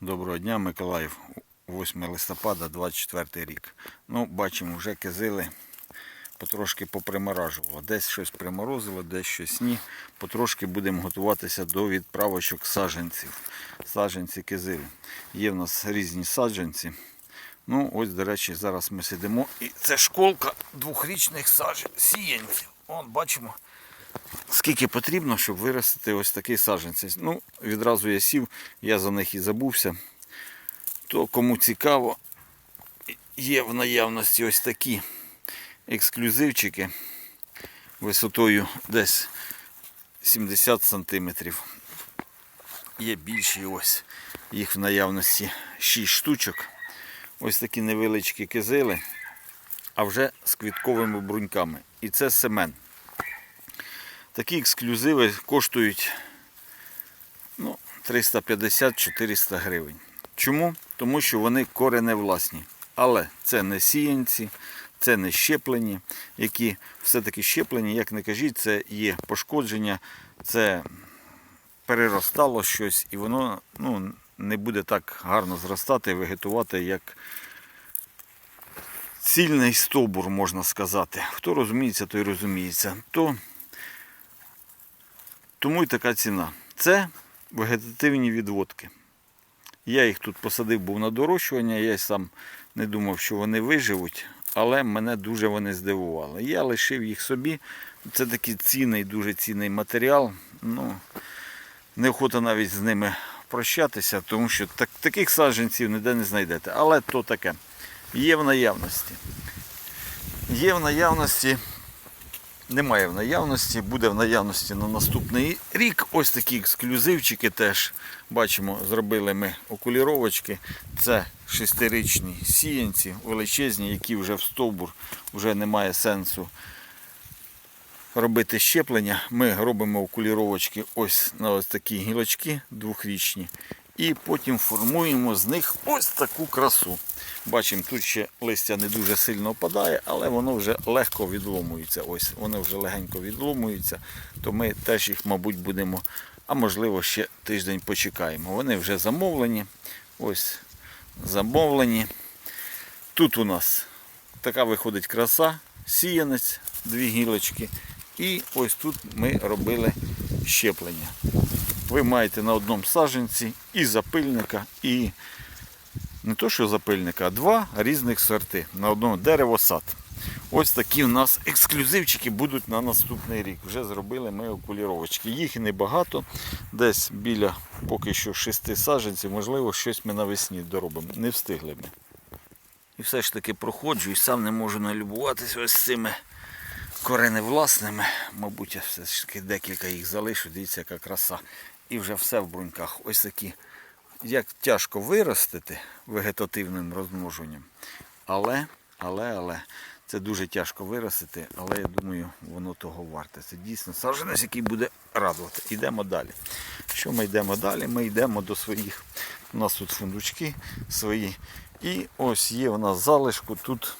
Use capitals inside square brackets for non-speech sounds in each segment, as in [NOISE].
Доброго дня, Миколаїв. 8 листопада, 24 рік. Ну, бачимо, вже кизили потрошки поприморажувало. Десь щось приморозило, десь щось ні. Потрошки будемо готуватися до відправочок саджанців. Саджанці кизили. Є в нас різні саджанці. Ну, ось, до речі, зараз ми сидимо. І це школка двохрічних саджанців, сіянців. Бачимо, скільки потрібно, щоб виростити ось такий саджанець. Ну, відразу я сів, я за них і забувся. То кому цікаво, є в наявності ось такі ексклюзивчики висотою десь 70 сантиметрів. Є більші ось. Їх в наявності 6 штучок. Ось такі невеличкі кизили, а вже з квітковими бруньками. І це семен. Такі ексклюзиви коштують ну, 350-400 гривень. Чому? Тому що вони кореневласні. Але це не сіянці, це не щеплені, які все-таки щеплені, як не кажіть, це є пошкодження, це переростало щось, і воно ну, не буде так гарно зростати і вегетувати, як цільний стовбур, можна сказати. Хто розуміється, той розуміється. То тому і така ціна. Це вегетативні відводки. Я їх тут посадив, був на дорощування, я сам не думав, що вони виживуть, але мене дуже вони здивували. Я лишив їх собі. Це такий цінний, дуже цінний матеріал. Ну, неохота навіть з ними прощатися, тому що так, таких саджанців ніде не знайдете. Але то таке. Є в наявності. Є в наявності немає в наявності, буде в наявності на наступний рік. Ось такі ексклюзивчики теж бачимо, зробили ми окуліровочки. Це шестирічні сіянці, величезні, які вже в стовбур, вже немає сенсу робити щеплення. Ми робимо окуліровочки ось на ось такі гілочки двохрічні. І потім формуємо з них ось таку красу. Бачимо, тут ще листя не дуже сильно опадає, але воно вже легко відломується. Ось воно вже легенько відломується, то ми теж їх, мабуть, будемо, а можливо, ще тиждень почекаємо. Вони вже замовлені. Ось замовлені. Тут у нас така виходить краса, сіянець, дві гілочки. І ось тут ми робили щеплення. Ви маєте на одному саджанці і запильника, і не то, що запильника, а два різних сорти на одному дерево-сад. Ось такі у нас ексклюзивчики будуть на наступний рік. Вже зробили ми окуліровочки. Їх небагато, десь біля поки що шести саджанців, можливо, щось ми навесні доробимо. Не встигли ми. І все ж таки проходжу і сам не можу налюбуватися ось цими кореневласними. Мабуть, я все ж таки декілька їх залишу. Дивіться, яка краса. І вже все в бруньках. Ось такі. Як тяжко виростити вегетативним розмноженням. Але, але, але, це дуже тяжко виростити, але я думаю, воно того варте. Це дійсно саджанець, який буде радувати. Йдемо далі. Що ми йдемо далі? Ми йдемо до своїх. У нас тут фундучки свої. І ось є у нас залишку тут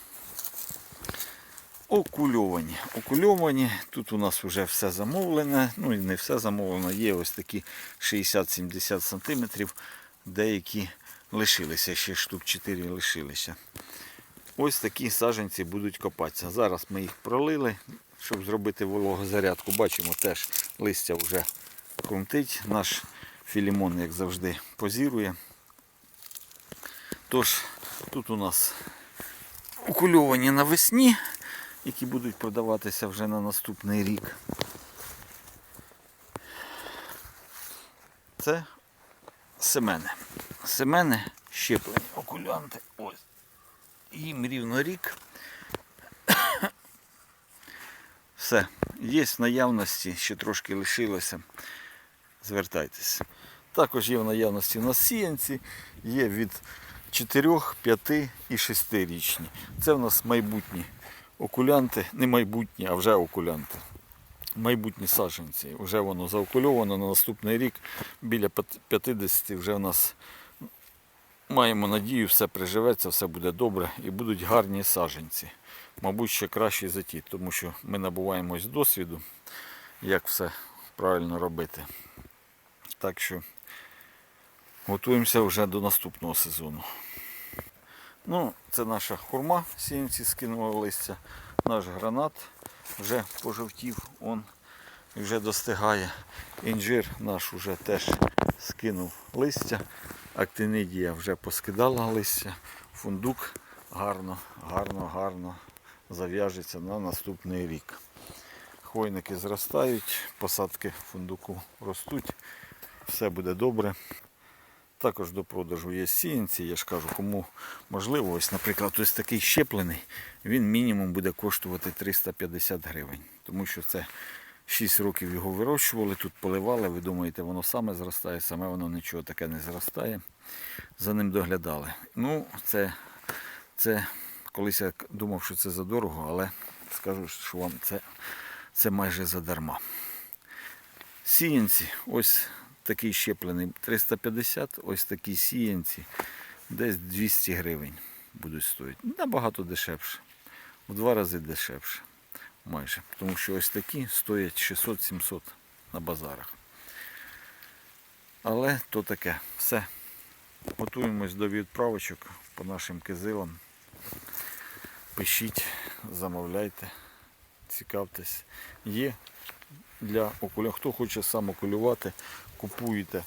окульовані. Окульовані. Тут у нас вже все замовлене. Ну і не все замовлено. Є ось такі 60-70 см. Деякі лишилися, ще штук 4 лишилися. Ось такі саджанці будуть копатися. Зараз ми їх пролили, щоб зробити вологозарядку. Бачимо, теж листя вже крутить. Наш філімон, як завжди, позірує. Тож, тут у нас окульовані навесні, які будуть продаватися вже на наступний рік. Це семени. Семени щеплені, окулянти. Ось. Їм рівно рік. [COUGHS] Все. Є в наявності, ще трошки лишилося. Звертайтеся. Також є в наявності у нас сіянці, є від 4, 5 і 6 річні. Це в нас майбутні окулянти, не майбутні, а вже окулянти. Майбутні саджанці. Вже воно заокульовано на наступний рік біля 50 вже в нас маємо надію, все приживеться, все буде добре і будуть гарні саджанці. Мабуть, ще краще за ті, тому що ми набуваємось досвіду, як все правильно робити. Так що Готуємося вже до наступного сезону. Ну, це наша хурма, сіянці скинули листя. Наш гранат вже пожовтів, он вже достигає. Інжир наш вже теж скинув листя. Актинидія вже поскидала листя. Фундук гарно, гарно, гарно зав'яжеться на наступний рік. Хвойники зростають, посадки фундуку ростуть, все буде добре. Також до продажу є сіянці, я ж кажу, кому можливо, ось, наприклад, ось такий щеплений, він мінімум буде коштувати 350 гривень. Тому що це 6 років його вирощували, тут поливали, ви думаєте, воно саме зростає, саме воно нічого таке не зростає. За ним доглядали. Ну, це, це колись я думав, що це задорого, але скажу, що вам це, це майже задарма. Сіянці, ось такий щеплений 350, ось такі сіянці десь 200 гривень будуть стоїти. Набагато дешевше. В два рази дешевше. Майже. Тому що ось такі стоять 600-700 на базарах. Але то таке. Все. Готуємось до відправочок по нашим кизилам. Пишіть, замовляйте, цікавтесь. Є для окуля. Хто хоче сам окулювати, купуєте.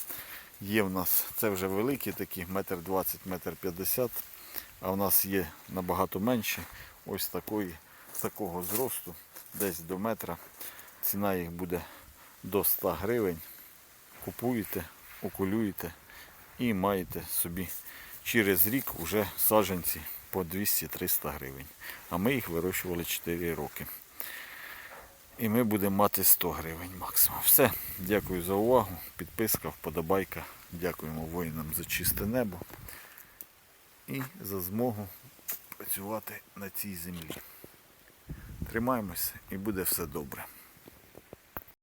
Є в нас, це вже великі такі, метр 20, метр 50, а в нас є набагато менші, ось такої, такого зросту, десь до метра. Ціна їх буде до 100 гривень. Купуєте, окулюєте і маєте собі через рік вже саджанці по 200-300 гривень. А ми їх вирощували 4 роки. І ми будемо мати 100 гривень максимум. Все. Дякую за увагу. Підписка, вподобайка. Дякуємо воїнам за чисте небо і за змогу працювати на цій землі. Тримаємося і буде все добре.